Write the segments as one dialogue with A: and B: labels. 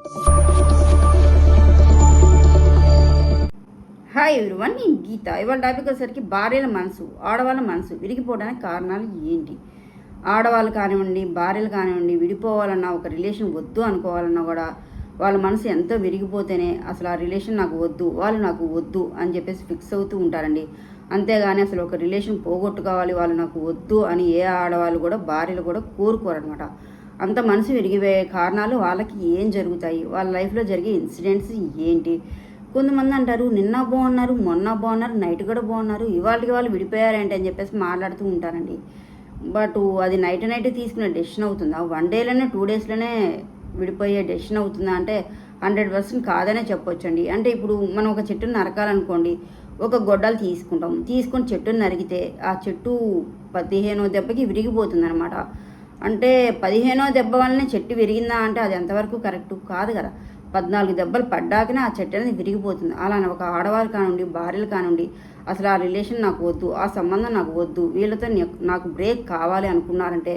A: Hi everyone నేను గీత. ఇవాళ topic వచ్చేసరికి భార్యల మనసు ఆడవాళ్ళ మనసు విరిగిపోవడానికి కారణాలు ఏంటి? ఆడవాళ్ళు కానివ్వండి భార్యలు కానివ్వండి విడిపోవాలన్నా ఒక రిలేషన్ వద్దు అనుకోవాలన్నా కూడా వాళ్ళ మనసు ఎంతో విరిగిపోతేనే అసలు ఆ రిలేషన్ నాకు వద్దు వాళ్ళు నాకు వద్దు అని చెప్పేసి ఫిక్స్ అవుతూ ఉంటారండి. అంతేగాని అసలు ఒక రిలేషన్ పోగొట్టుకోవాలి వాళ్ళు నాకు వద్దు అని ఏ ఆడవాళ్ళు కూడా భార్యలు కూడా కోరుకోరనమాట అంత మనసు విరిగిపోయే కారణాలు వాళ్ళకి ఏం జరుగుతాయి? వాళ్ళ లైఫ్లో జరిగే ఇన్సిడెంట్స్ ఏంటి? కొంతమంది అంటారు నిన్న బాగున్నారు మొన్న బాగున్నారు నైట్ కూడా బాగున్నారు ఇవాళకి వాళ్ళు విడిపోయారంటే? అని చెప్పేసి మాట్లాడుతూ ఉంటారండి. బట్ అది నైట్ నైట్ తీసుకునే డెసిషన్ అవుతుందా. వన్ డేలోనే టూ డేస్లోనే విడిపోయే డెసిషన్ అవుతుందా అంటే హండ్రెడ్ పర్సెంట్ కాదనే చెప్పొచ్చండి. అంటే ఇప్పుడు మనం ఒక చెట్టుని నరకాలనుకోండి ఒక గొడ్డలు తీసుకుంటాం. తీసుకొని చెట్టుని నరికితే ఆ చెట్టు పదిహేనో దెబ్బకి విరిగిపోతుంది అనమాట అంటే పదిహేనో దెబ్బ వల్లనే చెట్టు విరిగిందా అంటే అది ఎంతవరకు కరెక్ట్? కాదు కదా. పద్నాలుగు దెబ్బలు పడ్డాకనే ఆ చెట్టు అనేది విరిగిపోతుంది. అలానే ఒక ఆడవారు కానివ్వండి భార్యలు కానివ్వండి అసలు ఆ రిలేషన్ నాకు వద్దు ఆ సంబంధం నాకు వద్దు వీళ్ళతో నాకు బ్రేక్ కావాలి అనుకున్నారంటే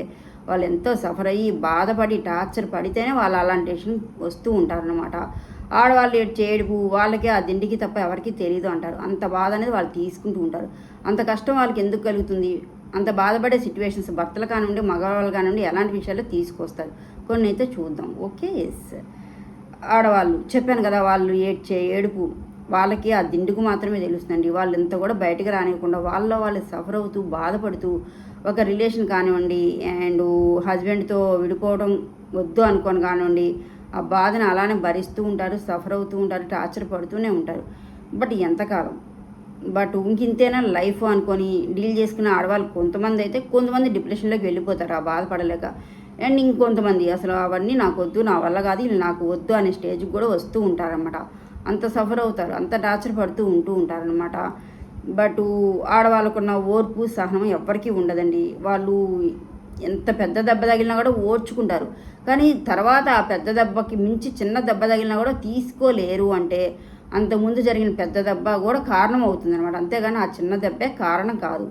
A: వాళ్ళు ఎంతో సఫర్ అయ్యి బాధపడి టార్చర్ పడితేనే వాళ్ళు అలాంటి డెసిషన్ వస్తూ ఉంటారనమాట ఆడవాళ్ళు ఏడు చేయడుపు వాళ్ళకి ఆ దిండికి తప్ప ఎవరికి తెలియదు అంటారు. అంత బాధ అనేది వాళ్ళు తీసుకుంటూ ఉంటారు. అంత కష్టం వాళ్ళకి ఎందుకు కలుగుతుంది? అంత బాధపడే సిచ్యువేషన్స్ భర్తలు కానివ్వండి మగవాళ్ళు కానివ్వండి ఎలాంటి విషయాలు తీసుకొస్తారు? కొన్ని అయితే చూద్దాం. ఓకే ఎస్ ఆడవాళ్ళు చెప్పాను కదా వాళ్ళు ఏడ్చే ఏడుపు వాళ్ళకి ఆ దిండుకు మాత్రమే తెలుస్తుందండి. వాళ్ళు ఎంత కూడా బయటకు రానివ్వకుండా వాళ్ళ వాళ్ళు సఫర్ అవుతూ బాధపడుతూ ఒక రిలేషన్ కానివ్వండి అండ్ హస్బెండ్తో విడిపోవడం వద్దు అనుకొని కానివ్వండి ఆ బాధను అలానే భరిస్తూ ఉంటారు సఫర్ అవుతూ ఉంటారు టార్చర్ పడుతూనే ఉంటారు. బట్ ఎంతకాలం బట్ ఇంకింతేనా లైఫ్ అనుకొని డీల్ చేసుకున్న ఆడవాళ్ళు కొంతమంది అయితే కొంతమంది డిప్రెషన్లోకి వెళ్ళిపోతారు ఆ బాధపడలేక. అండ్ ఇంకొంతమంది అసలు అవన్నీ నాకు వద్దు నా వల్ల కాదు వీళ్ళు నాకు వద్దు అనే స్టేజ్కి కూడా వస్తూ ఉంటారనమాట అంత సఫర్ అవుతారు అంత టార్చర్ పడుతూ ఉంటూ ఉంటారనమాట బట్ ఆడవాళ్ళకున్న ఓర్పు సహనం ఎవ్వరికీ ఉండదండి. వాళ్ళు ఎంత పెద్ద దెబ్బ తగిలినా కూడా ఓర్చుకుంటారు. కానీ తర్వాత ఆ పెద్ద దెబ్బకి మించి చిన్న దెబ్బ తగిలినా కూడా తీసుకోలేరు అంటే అంతకుముందు జరిగిన పెద్ద దెబ్బ కూడా కారణం అవుతుంది అనమాట అంతేగాని ఆ చిన్న దెబ్బే కారణం కాదు.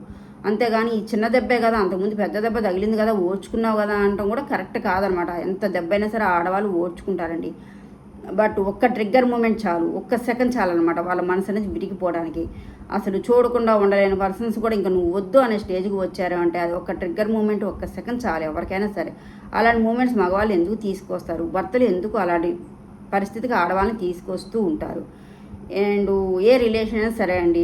A: అంతేగాని ఈ చిన్న దెబ్బే కదా అంతకుముందు పెద్ద దెబ్బ తగిలింది కదా ఓర్చుకున్నావు కదా అనటం కూడా కరెక్ట్ కాదనమాట ఎంత దెబ్బ అయినా సరే ఆడవాళ్ళు ఓర్చుకుంటారండి. బట్ ఒక్క ట్రిగ్గర్ మూమెంట్ చాలు. ఒక్క సెకండ్ చాలన్నమాట వాళ్ళ మనసు అనేది విరిగిపోవడానికి. అసలు చూడకుండా ఉండలేని పర్సన్స్ కూడా ఇంకా నువ్వు వద్దు అనే స్టేజ్కి వచ్చారు అంటే అది ఒక ట్రిగ్గర్ మూమెంట్ ఒక్క సెకండ్ చాలు ఎవరికైనా సరే. అలాంటి మూమెంట్స్ మగవాళ్ళు ఎందుకు తీసుకొస్తారు? భర్తలు ఎందుకు అలాంటి పరిస్థితికి ఆడవాళ్ళని తీసుకొస్తూ ఉంటారు? అండ్ ఏ రిలేషన్ అయినా సరే అండి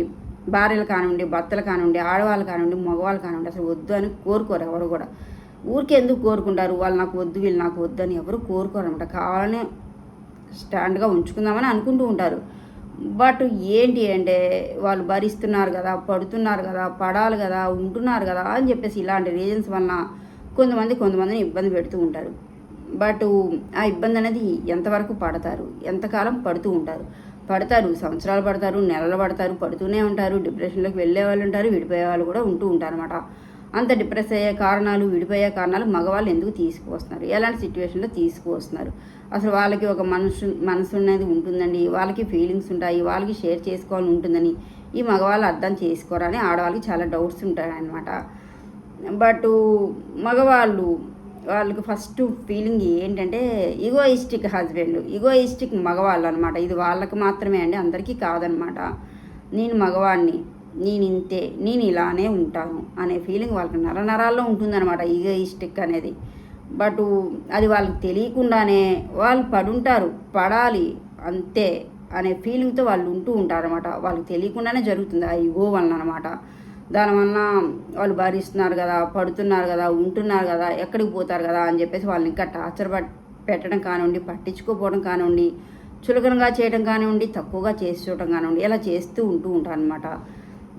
A: భార్యలు కానివ్వండి భర్తలు కానివ్వండి ఆడవాళ్ళు కానివ్వండి మగవాళ్ళు కానివ్వండి అసలు వద్దు అని కోరుకోరు ఎవరు కూడా. ఊరికే ఎందుకు కోరుకుంటారు? వాళ్ళు నాకు వద్దు వీళ్ళు నాకు వద్దు అని ఎవరు కోరుకోరు అనమాట కావాలనే స్టాండ్గా ఉంచుకుందామని అనుకుంటూ ఉంటారు. బట్ ఏంటి అంటే వాళ్ళు భరిస్తున్నారు కదా పడుతున్నారు కదా పడాలి కదా ఉంటున్నారు కదా అని చెప్పేసి ఇలాంటి రీజన్స్ వలన కొంతమంది కొంతమందిని ఇబ్బంది పెడుతూ ఉంటారు. బట్ ఆ ఇబ్బంది అనేది ఎంతవరకు పడతారు? ఎంతకాలం పడుతూ ఉంటారు? పడతారు సంవత్సరాలు పడతారు నెలలు పడతారు పడుతూనే ఉంటారు డిప్రెషన్లోకి వెళ్ళే వాళ్ళు ఉంటారు విడిపోయే వాళ్ళు కూడా ఉంటూ ఉంటారు అనమాట అంత డిప్రెస్ అయ్యే కారణాలు విడిపోయే కారణాలు మగవాళ్ళు ఎందుకు తీసుకువస్తున్నారు? ఎలాంటి సిచ్యువేషన్లో తీసుకువస్తున్నారు? అసలు వాళ్ళకి ఒక మనసు మనసు అనేది ఉంటుందండి. వాళ్ళకి ఫీలింగ్స్ ఉంటాయి వాళ్ళకి షేర్ చేసుకోవాలని ఉంటుందని ఈ మగవాళ్ళు అర్థం చేసుకోరని ఆడవాళ్ళకి చాలా డౌట్స్ ఉంటాయి బట్ మగవాళ్ళు వాళ్ళకి ఫస్ట్ ఫీలింగ్ ఏంటంటే ఈగోయిస్టిక్ హస్బెండ్ ఈగోయిస్టిక్ మగవాళ్ళు అనమాట ఇది వాళ్ళకి మాత్రమే అండి అందరికీ కాదనమాట నేను మగవాడిని నేను ఇంతే నేను ఇలానే ఉంటాను అనే ఫీలింగ్ వాళ్ళకి నర నరాల్లో ఉంటుందన్నమాట ఈగోయిస్టిక్ అనేది. బట్ అది వాళ్ళకి తెలియకుండానే వాళ్ళు పడుంటారు పడాలి అంతే అనే ఫీలింగ్తో వాళ్ళు ఉంటూ ఉంటారనమాట వాళ్ళకి తెలియకుండానే జరుగుతుంది ఆ ఈగో వలన అనమాట దానివల్ల వాళ్ళు భరిస్తున్నారు కదా పడుతున్నారు కదా ఉంటున్నారు కదా ఎక్కడికి పోతారు కదా అని చెప్పేసి వాళ్ళని ఇంకా టార్చర్ పట్ పెట్టడం కానివ్వండి పట్టించుకోపోవడం కానివ్వండి చులకనగా చేయడం కానివ్వండి తక్కువగా చేసి కానివ్వండి ఇలా చేస్తూ ఉంటూ ఉంటారు అనమాట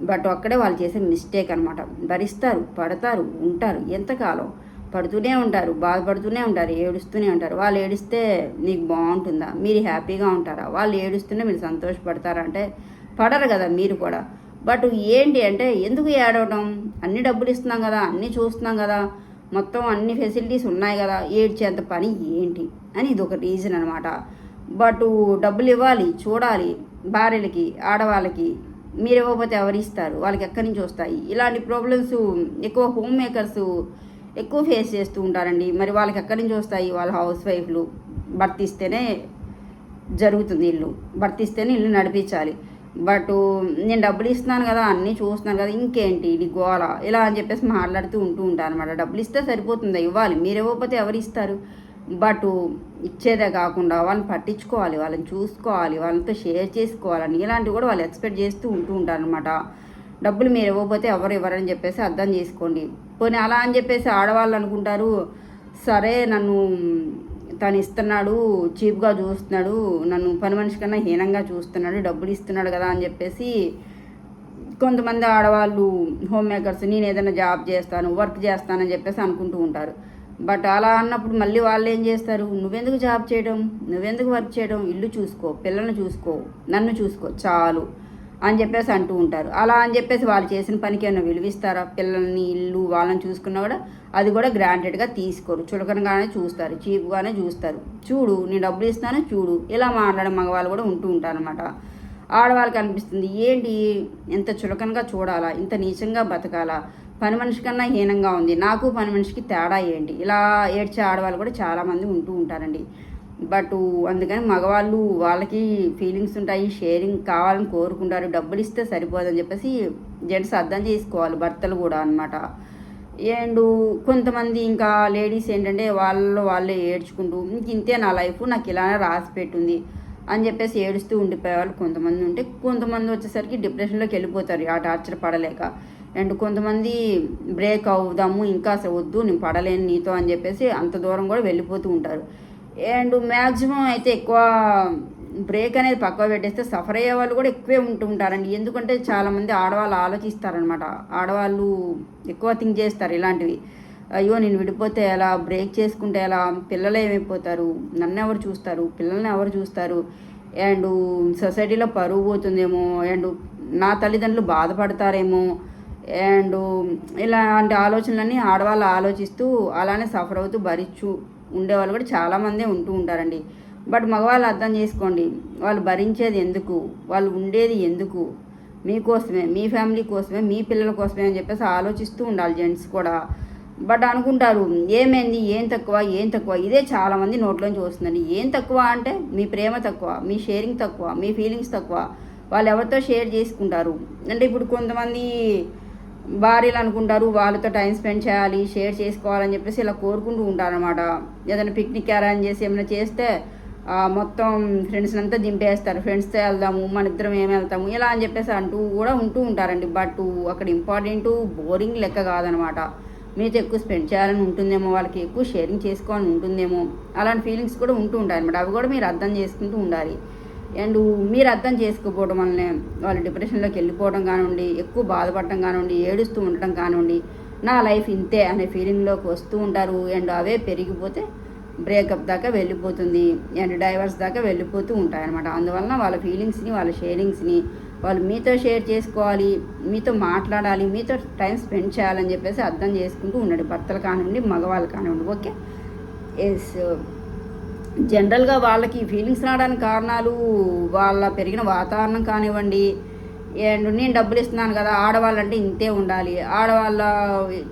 A: బట్ అక్కడే వాళ్ళు చేసే మిస్టేక్ అనమాట భరిస్తారు పడతారు ఉంటారు ఎంతకాలం పడుతూనే ఉంటారు బాధపడుతూనే ఉంటారు ఏడుస్తూనే ఉంటారు. వాళ్ళు ఏడిస్తే నీకు బాగుంటుందా? మీరు హ్యాపీగా ఉంటారా? వాళ్ళు ఏడుస్తూనే మీరు సంతోషపడతారా? అంటే పడరు కదా మీరు కూడా. బట్ ఏంటి అంటే ఎందుకు ఏడవడం అన్ని డబ్బులు ఇస్తున్నాం కదా అన్నీ చూస్తున్నాం కదా మొత్తం అన్ని ఫెసిలిటీస్ ఉన్నాయి కదా ఏడ్చేంత పని ఏంటి? అని ఇది ఒక రీజన్ అనమాట బట్ డబ్బులు ఇవ్వాలి చూడాలి భార్యలకి ఆడవాళ్ళకి మీరు ఇవ్వకపోతే ఎవరు ఇస్తారు? వాళ్ళకి ఎక్కడి నుంచి వస్తాయి? ఇలాంటి ప్రాబ్లమ్స్ ఎక్కువ హోమ్ మేకర్స్ ఎక్కువ ఫేస్ చేస్తూ ఉంటారండి. మరి వాళ్ళకి ఎక్కడి నుంచి వస్తాయి? వాళ్ళ హౌస్ వైఫ్లు భర్తిస్తేనే జరుగుతుంది ఇల్లు. భర్తిస్తేనే ఇల్లు నడిపించాలి. బట్ నేను డబ్బులు ఇస్తున్నాను కదా అన్నీ చూస్తున్నాను కదా ఇంకేంటి ఇది గోల? ఇలా అని చెప్పేసి మాట్లాడుతూ ఉంటూ ఉంటాను అనమాట డబ్బులు ఇస్తే సరిపోతుందా? ఇవ్వాలి. మీరు ఇవ్వకపోతే ఎవరు ఇస్తారు? బట్ ఇచ్చేదే కాకుండా వాళ్ళని పట్టించుకోవాలి వాళ్ళని చూసుకోవాలి వాళ్ళతో షేర్ చేసుకోవాలని ఇలాంటివి కూడా వాళ్ళు ఎక్స్పెక్ట్ చేస్తూ ఉంటూ ఉంటారు అనమాట డబ్బులు మీరు ఇవ్వకపోతే ఎవరు ఇవ్వరని చెప్పేసి అర్థం చేసుకోండి. పోనీ అలా అని చెప్పేసి ఆడవాళ్ళు అనుకుంటారు సరే నన్ను తను ఇస్తున్నాడు చీప్గా చూస్తున్నాడు నన్ను పని మనిషి కన్నా హీనంగా చూస్తున్నాడు డబ్బులు ఇస్తున్నాడు కదా అని చెప్పేసి కొంతమంది ఆడవాళ్ళు హోమ్ మేకర్స్ నేను ఏదైనా జాబ్ చేస్తాను వర్క్ చేస్తానని చెప్పేసి అనుకుంటూ ఉంటారు. బట్ అలా అన్నప్పుడు మళ్ళీ వాళ్ళు ఏం చేస్తారు? నువ్వెందుకు జాబ్ చేయడం? నువ్వెందుకు వర్క్ చేయడం? ఇల్లు చూసుకో పిల్లల్ని చూసుకో నన్ను చూసుకో చాలు. అని చెప్పేసి అంటూ ఉంటారు. అలా అని చెప్పేసి వాళ్ళు చేసిన పనికి ఏమైనా విలువిస్తారా? పిల్లల్ని ఇల్లు వాళ్ళని చూసుకున్నా కూడా అది కూడా గ్రాంటెడ్గా తీసుకోరు. చులకనగానే చూస్తారు. చీప్గానే చూస్తారు. చూడు నేను డబ్బులు ఇస్తాను చూడు. ఇలా మాట్లాడే మగవాళ్ళు కూడా ఉంటూ ఉంటారనమాట ఆడవాళ్ళకి అనిపిస్తుంది ఏంటి? ఇంత చులకనగా చూడాలా? ఇంత నీచంగా బతకాలా? పని మనిషి కన్నా హీనంగా ఉంది. నాకు పని మనిషికి తేడా ఏంటి? ఇలా ఏడ్చే ఆడవాళ్ళు కూడా చాలామంది ఉంటూ ఉంటారండి. బట్ అందుకని మగవాళ్ళు వాళ్ళకి ఫీలింగ్స్ ఉంటాయి షేరింగ్ కావాలని కోరుకుంటారు డబ్బులు ఇస్తే సరిపోదని చెప్పేసి జెంట్స్ అర్థం చేసుకోవాలి భర్తలు కూడా అనమాట అండ్ కొంతమంది ఇంకా లేడీస్ ఏంటంటే వాళ్ళు వాళ్ళే ఏడ్చుకుంటూ ఇంక ఇంతే నా లైఫ్ నాకు ఇలానే రాసి పెట్టుంది అని చెప్పేసి ఏడుస్తూ ఉండిపోయేవాళ్ళు కొంతమంది ఉంటే కొంతమంది వచ్చేసరికి డిప్రెషన్లోకి వెళ్ళిపోతారు ఆ టార్చర్ పడలేక. అండ్ కొంతమంది బ్రేక్ అవుదాము ఇంకా అసలు వద్దు నేను పడలేను నీతో అని చెప్పేసి అంత దూరం కూడా వెళ్ళిపోతూ ఉంటారు. అండ్ మ్యాక్సిమం అయితే ఎక్కువ బ్రేక్ అనేది పక్కన పెట్టేస్తే సఫర్ అయ్యే వాళ్ళు కూడా ఎక్కువే ఉంటూ ఉంటారండి ఎందుకంటే చాలామంది ఆడవాళ్ళు ఆలోచిస్తారనమాట ఆడవాళ్ళు ఎక్కువ థింక్ చేస్తారు ఇలాంటివి. అయ్యో నేను విడిపోతే ఎలా? బ్రేక్ చేసుకుంటే ఎలా? పిల్లలు ఏమైపోతారు? నన్ను ఎవరు చూస్తారు? పిల్లల్ని ఎవరు చూస్తారు? అండ్ సొసైటీలో పరువు పోతుందేమో? అండ్ నా తల్లిదండ్రులు బాధపడతారేమో? అండ్ ఇలాంటి ఆలోచనలన్నీ ఆడవాళ్ళు ఆలోచిస్తూ అలానే సఫర్ అవుతూ భరించు ఉండేవాళ్ళు కూడా చాలామందే ఉంటూ ఉంటారండి. బట్ మగవాళ్ళు అర్థం చేసుకోండి వాళ్ళు భరించేది ఎందుకు? వాళ్ళు ఉండేది ఎందుకు? మీకోసమే మీ ఫ్యామిలీ కోసమే మీ పిల్లల కోసమే అని చెప్పేసి ఆలోచిస్తూ ఉండాలి జెంట్స్ కూడా. బట్ అనుకుంటారు ఏమైంది ఏం తక్కువ ఏం తక్కువ? ఇదే చాలామంది నోట్లోంచి వస్తుందండి. ఏం తక్కువ అంటే మీ ప్రేమ తక్కువ మీ షేరింగ్ తక్కువ మీ ఫీలింగ్స్ తక్కువ. వాళ్ళు ఎవరితో షేర్ చేసుకుంటారు? అంటే ఇప్పుడు కొంతమంది భార్యలు అనుకుంటారు వాళ్ళతో టైం స్పెండ్ చేయాలి షేర్ చేసుకోవాలని చెప్పేసి ఇలా కోరుకుంటూ ఉంటారనమాట ఏదైనా పిక్నిక్ అరేంజ్ చేసి ఏమైనా చేస్తే మొత్తం ఫ్రెండ్స్ అంతా దింపేస్తారు. ఫ్రెండ్స్తో వెళ్దాము మన ఇద్దరం ఏమి వెళ్తాము ఇలా అని చెప్పేసి అంటూ కూడా ఉంటూ ఉంటారండి. బట్ అక్కడ ఇంపార్టెంట్ బోరింగ్ లెక్క కాదనమాట మీతో ఎక్కువ స్పెండ్ చేయాలని ఉంటుందేమో వాళ్ళకి ఎక్కువ షేరింగ్ చేసుకోవాలని ఉంటుందేమో అలాంటి ఫీలింగ్స్ కూడా ఉంటూ ఉంటాయి అనమాట అవి కూడా మీరు అర్థం చేసుకుంటూ ఉండాలి. అండ్ మీరు అర్థం చేసుకోకపోవడం వల్లనే వాళ్ళు డిప్రెషన్లోకి వెళ్ళిపోవడం కానివ్వండి ఎక్కువ బాధపడటం కానివ్వండి ఏడుస్తూ ఉండటం కానివ్వండి నా లైఫ్ ఇంతే అనే ఫీలింగ్లోకి వస్తూ ఉంటారు. అండ్ అవే పెరిగిపోతే బ్రేకప్ దాకా వెళ్ళిపోతుంది. అండ్ డైవర్స్ దాకా వెళ్ళిపోతూ ఉంటాయన్నమాట. అందువలన వాళ్ళ ఫీలింగ్స్ని వాళ్ళ షేరింగ్స్ని వాళ్ళు మీతో షేర్ చేసుకోవాలి మీతో మాట్లాడాలి మీతో టైం స్పెండ్ చేయాలని చెప్పేసి అర్థం చేసుకుంటూ ఉండండి. భర్తలు కానివ్వండి మగవాళ్ళు కానివ్వండి ఓకే? ఎస్ జనరల్గా వాళ్ళకి ఫీలింగ్స్ రావడానికి కారణాలు వాళ్ళ పెరిగిన వాతావరణం కానివ్వండి అండ్ నేను డబ్బులు ఇస్తున్నాను కదా ఆడవాళ్ళంటే ఇంతే ఉండాలి. ఆడవాళ్ళ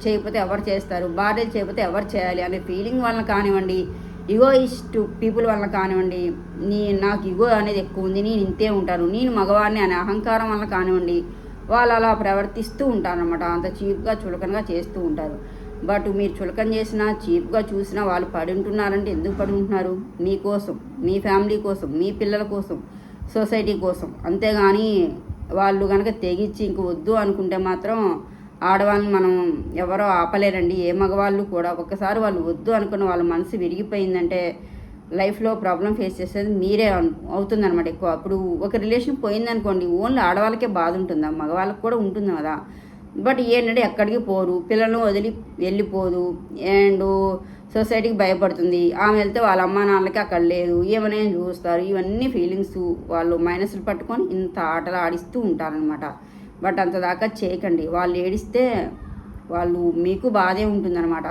A: చేయకపోతే ఎవరు చేస్తారు? భార్యలు చేయకపోతే ఎవరు చేయాలి? అనే ఫీలింగ్ వలన కానివ్వండి ఇగో ఇష్టు పీపుల్ వల్ల కానివ్వండి నీ నాకు ఇగో అనేది ఎక్కువ ఉంది నేను ఇంతే ఉంటాను నేను మగవాడిని అనే అహంకారం వల్ల కానివ్వండి వాళ్ళు అలా ప్రవర్తిస్తూ ఉంటారు అనమాట అంత చీప్గా చులకనగా చేస్తూ ఉంటారు. బట్ మీరు చులకం చేసినా చీప్గా చూసినా వాళ్ళు పడి ఉంటున్నారంటే ఎందుకు పడి ఉంటున్నారు? మీకోసం మీ ఫ్యామిలీ కోసం మీ పిల్లల కోసం సొసైటీ కోసం. అంతేగాని వాళ్ళు కనుక తెగించి ఇంక వద్దు అనుకుంటే మాత్రం ఆడవాళ్ళని మనం ఎవరో ఆపలేరండి. ఏ మగవాళ్ళు కూడా ఒక్కసారి వాళ్ళు వద్దు అనుకున్న వాళ్ళ మనసు విరిగిపోయిందంటే లైఫ్లో ప్రాబ్లం ఫేస్ చేసేది మీరే అవుతుందన్నమాట ఎక్కువ. అప్పుడు ఒక రిలేషన్ పోయిందనుకోండి ఓన్లీ ఆడవాళ్ళకే బాధ ఉంటుందా? మగవాళ్ళకి కూడా ఉంటుంది కదా. బట్ ఏంటంటే ఎక్కడికి పోరు. పిల్లలను వదిలి వెళ్ళిపోదు. అండ్ సొసైటీకి భయపడుతుంది. ఆమె వెళ్తే వాళ్ళ అమ్మ నాన్నలకి అక్కడ లేదు. ఏమైనా చూస్తారు? ఇవన్నీ ఫీలింగ్స్ వాళ్ళు మైనస్లు పట్టుకొని ఇంత ఆటలు ఆడిస్తూ ఉంటారనమాట బట్ అంత దాకా చేయకండి. వాళ్ళు ఏడిస్తే వాళ్ళు మీకు బాధే ఉంటుందన్నమాట.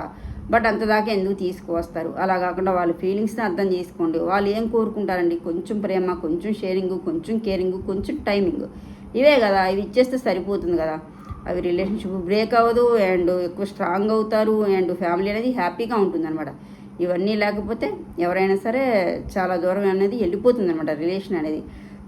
A: బట్ అంత దాకా ఎందుకు తీసుకువస్తారు? అలా కాకుండా వాళ్ళ ఫీలింగ్స్ని అర్థం చేసుకోండి. వాళ్ళు ఏం కోరుకుంటారండి? కొంచెం ప్రేమ కొంచెం షేరింగ్ కొంచెం కేరింగ్ కొంచెం టైమింగ్. ఇవే కదా. ఇవి ఇచ్చేస్తే సరిపోతుంది కదా. అవి రిలేషన్షిప్ బ్రేక్ అవ్వదు అండ్ ఎక్కువ స్ట్రాంగ్ అవుతారు అండ్ ఫ్యామిలీ అనేది హ్యాపీగా ఉంటుంది అనమాట ఇవన్నీ లేకపోతే ఎవరైనా సరే చాలా దూరం అనేది వెళ్ళిపోతుంది అనమాట రిలేషన్ అనేది.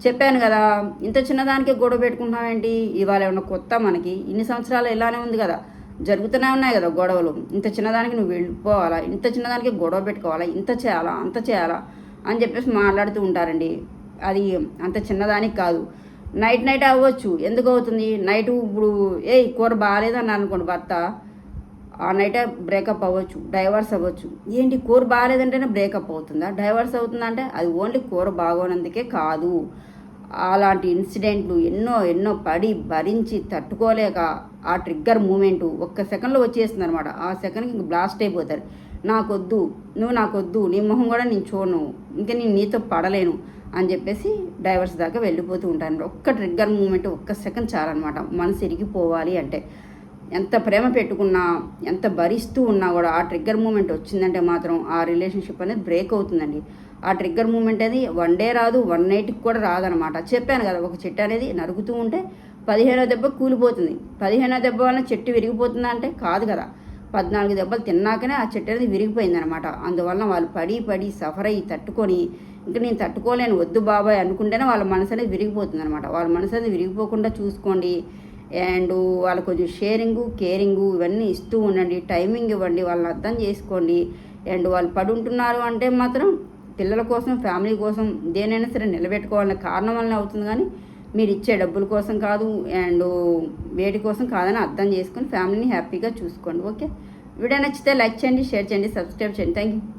A: చెప్పాను కదా ఇంత చిన్నదానికే గొడవ పెట్టుకుంటున్నామేంటి ఇవాళ ఏమన్నా కొత్త మనకి? ఇన్ని సంవత్సరాలు ఇలానే ఉంది కదా. జరుగుతూనే ఉన్నాయి కదా గొడవలు. ఇంత చిన్నదానికి నువ్వు వెళ్ళిపోవాలా? ఇంత చిన్నదానికి గొడవ పెట్టుకోవాలా? ఇంత చేయాలా? అంత చేయాలా? అని చెప్పేసి మాట్లాడుతూ ఉంటారండి. అది అంత చిన్నదానికి కాదు. నైట్ నైట్ అవ్వచ్చు. ఎందుకు అవుతుంది? నైట్ ఇప్పుడు ఏ కూర బాగాలేదని అనుకోండి భర్త ఆ నైటే బ్రేకప్ అవ్వచ్చు డైవర్స్ అవ్వచ్చు. ఏంటి? కూర బాగాలేదంటేనే బ్రేకప్ అవుతుందా? డైవర్స్ అవుతుందంటే అది ఓన్లీ కూర బాగోనందుకే కాదు. అలాంటి ఇన్సిడెంట్లు ఎన్నో ఎన్నో పడి భరించి తట్టుకోలేక ఆ ట్రిగ్గర్ మూమెంట్ ఒక్క సెకండ్లో వచ్చేస్తుంది అనమాట ఆ సెకండ్కి ఇంక బ్లాస్ట్ అయిపోతారు. నాకొద్దు నువ్వు నాకొద్దు నీ మొహం కూడా నేను చూడను. ఇంకా నేను నీతో పడలేను. అని చెప్పేసి డైవర్స్ దాకా వెళ్ళిపోతూ ఉంటాను ఒక్క ట్రిగ్గర్ మూమెంట్ ఒక్క సెకండ్ చాలన్నమాట మనసు ఇరిగిపోవాలి అంటే. ఎంత ప్రేమ పెట్టుకున్నా ఎంత భరిస్తూ ఉన్నా కూడా ఆ ట్రిగ్గర్ మూమెంట్ వచ్చిందంటే మాత్రం ఆ రిలేషన్షిప్ అనేది బ్రేక్ అవుతుందండి. ఆ ట్రిగ్గర్ మూమెంట్ అనేది వన్ డే రాదు వన్ నైట్కి కూడా రాదనమాట. చెప్పాను కదా ఒక చెట్టు అనేది నరుగుతూ ఉంటే పదిహేనో దెబ్బ కూలిపోతుంది. పదిహేనో దెబ్బ వల్ల చెట్టు విరిగిపోతుందా అంటే కాదు కదా. పద్నాలుగు దెబ్బలు తిన్నాకనే ఆ చెట్టు అనేది విరిగిపోయిందనమాట. అందువలన వాళ్ళు పడి పడి సఫర్ అయ్యి తట్టుకొని ఇంకా నేను తట్టుకోలేను వద్దు బాబాయ్ అనుకుంటేనే వాళ్ళ మనసు అనేది విరిగిపోతుంది అనమాట వాళ్ళ మనసు అనేది విరిగిపోకుండా చూసుకోండి. అండ్ వాళ్ళ కొంచెం షేరింగు కేరింగు ఇవన్నీ ఇస్తూ ఉండండి. టైమింగ్ ఇవ్వండి వాళ్ళని అర్థం చేసుకోండి. అండ్ వాళ్ళు పడి ఉంటున్నారు అంటే మాత్రం పిల్లల కోసం ఫ్యామిలీ కోసం దేనైనా సరే నిలబెట్టుకోవాలనే కారణం వల్లనే అవుతుంది కానీ మీరు ఇచ్చే డబ్బుల కోసం కాదు అండ్ వేటి కోసం కాదని అర్థం చేసుకొని ఫ్యామిలీని హ్యాపీగా చూసుకోండి. ఓకే? వీడియో నచ్చితే లైక్ చేయండి షేర్ చేయండి సబ్స్క్రైబ్ చేయండి. Thank you